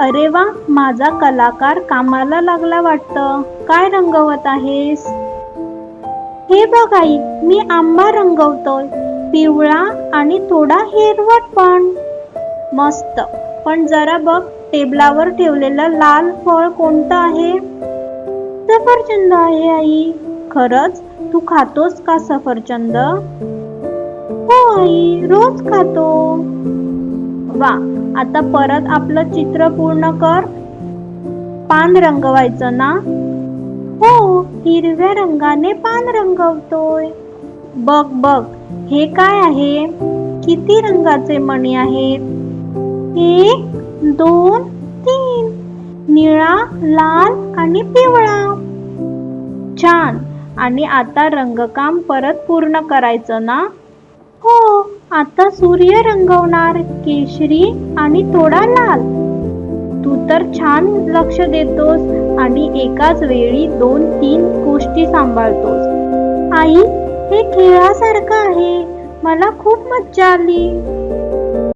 अरे वा माझा कलाकार कामाला लागला वाटतं. काय रंगवत आहेस? हे बघ आई मी आंबा रंगवतोय. पिवळा आणि थोडा हिरवट पण. मस्त. पण जरा बघ टेबलावर ठेवलेलं लाल फळ कोणतं आहे? सफरचंद आहे आई. खरंच? तू खातोस का सफरचंद? हो आई रोज खातो. वा आता परत आपलं चित्र पूर्ण कर. पान रंगवायचं ना? हो हिरव्या रंगाने पान रंगवतोय. बघ बघ हे काय आहे? किती रंगाचे मणी आहेत? एक दोन तीन. निळा लाल आणि पिवळा. छान. आणि आता रंगकाम परत पूर्ण करायचं ना? हो आता सूर्य रंगवणार केशरी आणि थोडा लाल. तू तर छान लक्ष देतोस आणि एकाच वेळी दोन तीन गोष्टी सांभाळतोस. आई हे खेळासारखं आहे. मला खूप मज्जा आली.